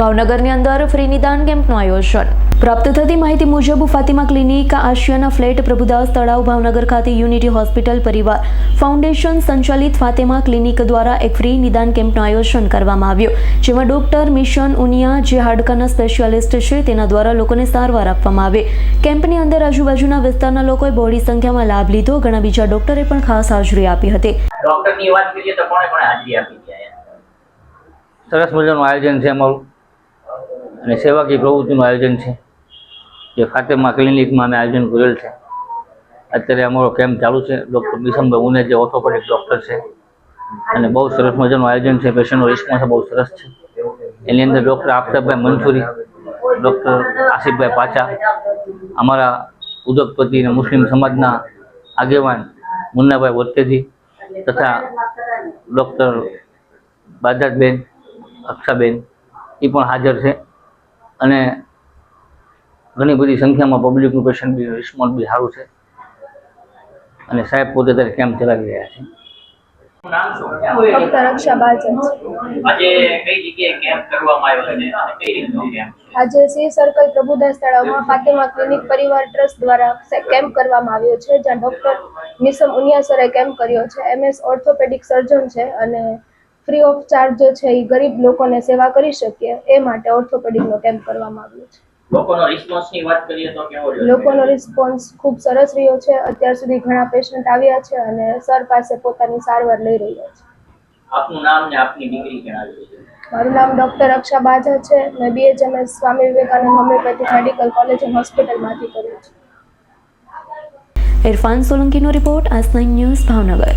ભાવનગરની અંદર ફ્રી નિદાન કેમ્પનું આયોજન. પ્રાપ્ત થતી માહિતી મુજબ ફાતિમા ક્લિનિક આશિયાના ફ્લેટ પ્રભુદાસ તળાવ ભાવનગર ખાતે યુનિટી હોસ્પિટલ પરિવાર ફાઉન્ડેશન સંચાલિત ફાતિમા ક્લિનિક દ્વારા એક ફ્રી નિદાન કેમ્પનું આયોજન કરવામાં આવ્યું જેમાં ડોક્ટર મિશન ઉનિયા જે હાડકાના સ્પેશિયાલિસ્ટ છે તેના દ્વારા લોકોને સારવાર આપવામાં આવે. કેમ્પની અંદર આજુબાજુના વિસ્તારના લોકોએ બહોળી સંખ્યામાં લાભ લીધો ઘણા બીજા ડોક્ટરે પણ ખાસ હાજરી આપી હતી. ડોક્ટરની વાત કરીએ તો કોણે કોણે હાજરી આપી છે સરસ મજાનું આયોજન છે અમારું. અને સેવાકીય પ્રવૃત્તિનું આયોજન છે. જે ફાતેમા ક્લિનિકમાં અમે આયોજન કરેલ છે. અત્યારે અમારો કેમ્પ ચાલુ છે. ડૉક્ટર બિશમભાઈ ઉને જે ઓર્થોપેડિક ડૉક્ટર છે. અને બહુ સરસ મજાનું આયોજન છે. પેશન્ટનો રિસ્પોન્સ બહુ સરસ છે. એની અંદર ડૉક્ટર આફતાબભાઈ મંસૂરી, ડૉક્ટર આસિફભાઈ પાચા અમારા ઉદ્યોગપતિ અને મુસ્લિમ સમાજના આગેવાન મુન્નાભાઈ વત્તેજી તથા ડૉક્ટર બાજાજબેન અક્ષાબેન એ પણ હાજર છે. અને ઘણી બધી સંખ્યામાં પબ્લિકનું પેશન્ટ બી રિસ્પોન્સ બી સારું છે. અને સાહેબ પોતે ત્યારે કેમ્પ ચલાવી રહ્યા છે? આજે કઈ જગ્યાએ કેમ્પ કરવામાં આવ્યો છે અને કઈ રીતનો કેમ્પ છે? આજે સી સર્કલ પ્રભુદાસ તળાવમાં ફાતિમા ક્લિનિક પરિવાર ટ્રસ્ટ દ્વારા કેમ્પ કરવામાં આવ્યો છે જ્યાં ડોક્ટર મિસમ ઉનિયાસરે કેમ્પ કર્યો છે. એમએસ ઓર્થોપેડિક સર્જન છે અને ફ્રી ઓફ ચાર્જ જે છે એ ગરીબ લોકોને સેવા કરી શકીએ એ માટે ઓર્થોપેડિકનો કેમ્પ કરવામાં આવ્યો છે. લોકોનો રિસ્પોન્સની વાત કરીએ તો કેવો રહ્યો લોકોનો રિસ્પોન્સ ખૂબ સરસ રહ્યો છે. અત્યાર સુધી ઘણા પેશન્ટ આવ્યા છે અને સર પાસે પોતાની સારવાર લઈ રહ્યા છે. આપનું નામ ને આપની ડિગ્રી જણાવી દેજો મારું નામ ડૉક્ટર અક્ષા બાજા છે. મેં BHMS Swami Vivekanand homoeopathic medical college and હોસ્પિટલમાંથી કર્યું છે. ઇરફાન સોલંકીનો રિપોર્ટ આજ નાઇન ન્યૂઝ ભાવનગર.